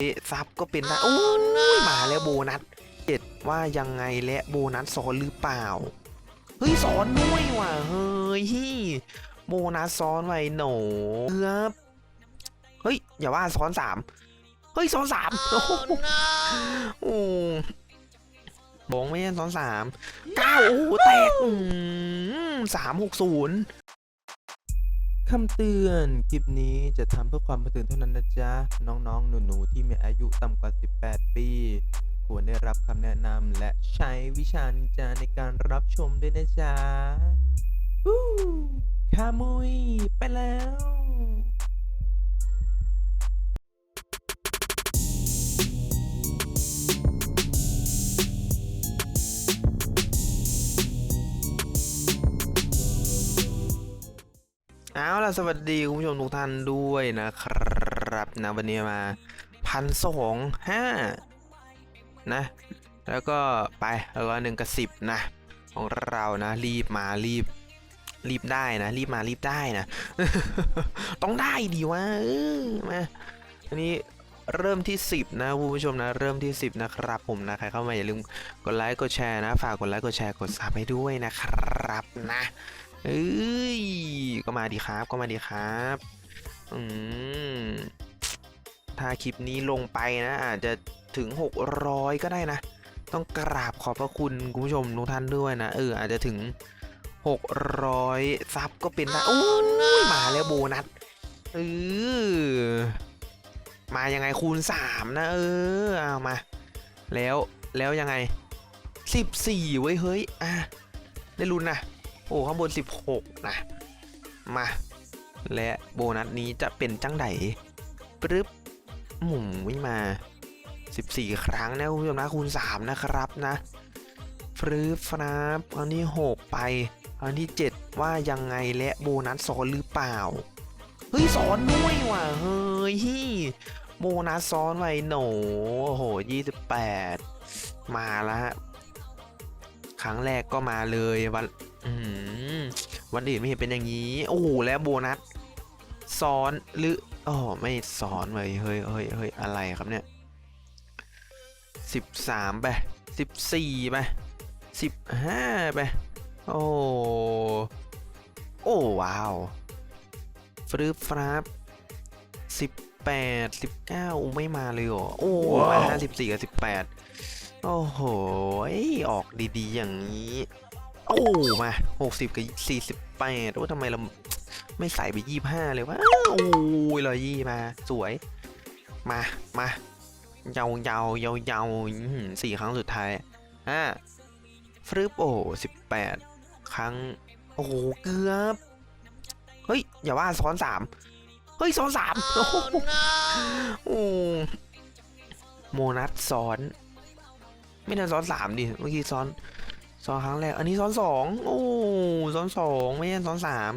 เอะซับก็เป็นได้โอ้ยมาแล้วโบนัสเจ็ดว่ายังไงและโบนัสซ้อนหรือเปล่า เฮ้ยซ้อนด้วยว่ะเฮ้ยโบนัสซ้อนไว้หนูครับเฮ้ยอย่าว่าซ้อนสามเฮ้ยซ้อนสามโอ้โหโอ้บงไม่ใช่ซ้อนสามเก้าโอ้โหแตกอืมสามหกศูนย์ คำเตือนคลิปนี้จะทำเพื่อความบันเทิงเท่านั้นนะจ๊ะ น้องๆ หนู ๆ ที่มีอายุต่ำกว่า 18 ปี ควรได้รับคำแนะนำและใช้วิชานินจาในการรับชมด้วยนะจ๊ะฮู้คามุย ไปแล้ว เอาล่ะสวัสดีคุณผู้ชมทุกท่านด้วยนะครับนะวันนี้มาพันสองห้านะ แล้วก็ไปร้อยหนึ่งกับสิบนะ ของเรานะรีบมารีบ รีบได้นะ รีบมารีบได้นะ ต้องได้ดีวะเออมาอันนี้เริ่มที่ 10 นะคุณผู้ชมนะเริ่มที่ 10 นะครับผมนะใครเข้ามาอย่าลืมกดไลค์กดแชร์นะ ฝากกดไลค์กดแชร์กดซับให้ด้วยนะครับนะ เอ้ย ก็มาดีครับ ก็มาดีครับ อืม ถ้าคลิปนี้ลงไปนะ อาจจะถึง 600 ก็ได้นะ ต้องกราบขอบพระคุณคุณผู้ชมทุกท่านด้วยนะ เออ อาจจะถึง 600 ซับก็เป็นได้โอ้ยมาแล้วโบนัสเออมายังไงคูณ 3 นะ เออ เอามา แล้วแล้วยังไง 14เว้ยเฮ้ย อะ ได้ลุ้นนะ โอ้ข้างบน 16 นะ มา และโบนัสนี้จะเป็นจังไดปึ๊บหมุนไม่มา 14 ครั้งนะคุณผู้ชมนะคูณ 3 นะครับนะฟรึบฟนับอันที่ 6 ไป อันที่ 7 ว่ายังไงและโบนัสซ้อนหรือเปล่า เฮ้ยซ้อนด้วยว่ะ เฮ้ยโบนัสซ้อนไว้หนูโอ้โห 28 มาแล้วฮะ ครั้งแรกก็มาเลยวัน วันอื่นไม่เห็นเป็นอย่างนี้ โอ้โหแล้วโบนัสซ้อนหรืออ๋อไม่ซ้อนเลยเฮ้ยเฮ้ยเฮ้ยอะไรครับเนี่ยสิบสามไปสิบสี่ไปสิบห้าไปโอ้โอ้ว้าวฟรึบฟรับสิบแปดสิบเก้าไม่มาเลยเหรอโอ้ห้าสิบสี่กับสิบแปดโอ้โหออกดีๆอย่างนี้ โอ้มาหกสิบกับสี่สิบแปดว่าทำไมเราไม่ใส่ไปยี่ห้าเลยวะโอ้ยร้อยยี่มา สวย มา มาเยาเยาเยาเยาอื้อหือสี่ครั้งสุดท้ายอ่าฟรึบโอ้สิบแปดครั้ง โอ้โห เกือบ เฮ้ย อย่าว่าซ้อนสามเฮ้ยซ้อนสามโอ้โหโอ้โมนัสซ้อน ไม่ได้ซ้อนสามดิ เมื่อกี้ซ้อน ซ้อนครั้งแรก อันนี้ซ้อนสองโอ้ซ้อนสองไม่ใช่ซ้อนสาม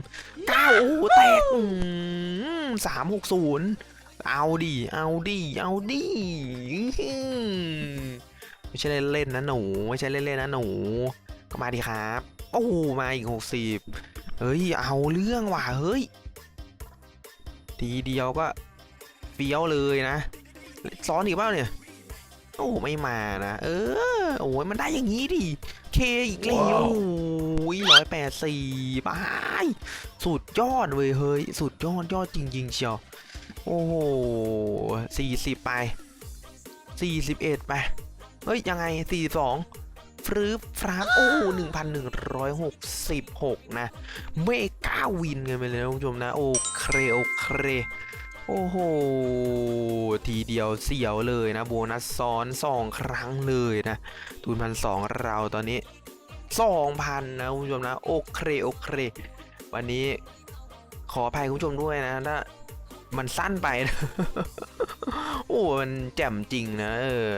เก้าโอ้โหแตกสามหกศูนย์เอาดิเอาดิเอาดิอื้อหือไม่ใช่เล่นๆนะหนูไม่ใช่เล่นๆนะหนูก็มาดิครับ โอ้โหมาอีกหกสิบเฮ้ยเอาเรื่องว่ะเฮ้ยทีเดียวก็เฟี้ยวเลยนะซ้อนอีกเปล่าเนี่ยโอ้ไม่มานะเออโอ้ยมันได้อย่างนี้ดิ เคอีกแล้วว้าวโอ้ยร้อยแปดสี่บายสุดยอดเว้ยเฮ้ย สุดยอดยอดจริงๆเชียว โอ้โหสี่สิบไปสี่สิบเอ็ดไป เฮ้ย ยังไงสี่สองฟรึบฟรับโอ้หนึ่งพันหนึ่งร้อยหกสิบหกนะ เมกาวินกันไปเลยนะคุณผู้ชมนะ โอเค โอเค โอ้โห ทีเดียวเสียวเลยนะ โบนัสซ้อนสองครั้งเลยนะ ทุนพันสองเราตอนนี้สองพันนะคุณผู้ชมนะ โอเคโอเค วันนี้ขออภัยคุณผู้ชมด้วยนะถ้ามันสั้นไปนะโอ้มันแจ่มจริงนะเออ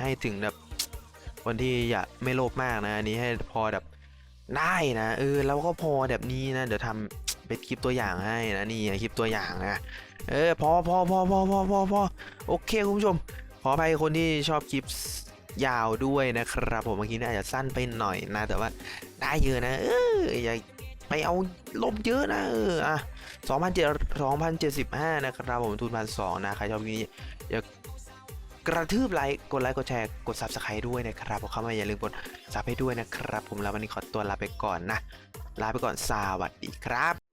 ให้ถึงแบบคนที่อย่าไม่โลภมากนะอันนี้ให้พอแบบได้นะเออแล้วก็พอแบบนี้นะ เดี๋ยวทำ เป็นคลิปตัวอย่างให้นะนี่คลิปตัวอย่างนะเออพอพอพอพอพอพอพอโอเคคุณผู้ชม ขออภัยคนที่ชอบคลิปยาวด้วยนะครับ ผมเมื่อกี้นี่อาจจะสั้นไปหน่อยนะ แต่ว่าได้เยอะนะ เอออย่าไปเอาลบเยอะนะเอออะสองพันเจ็ดสองพันเจ็ดสิบห้านะครับผมทุนพันสองนะใครชอบนี้อย่ากระทืบไลค์กดไลค์กดแชร์กด subscribe ด้วยนะครับผมเข้ามาอย่าลืมกดซับให้ด้วยนะครับ ผมแล้ววันนี้ขอตัวลาไปก่อนนะ ลาไปก่อนสวัสดีครับ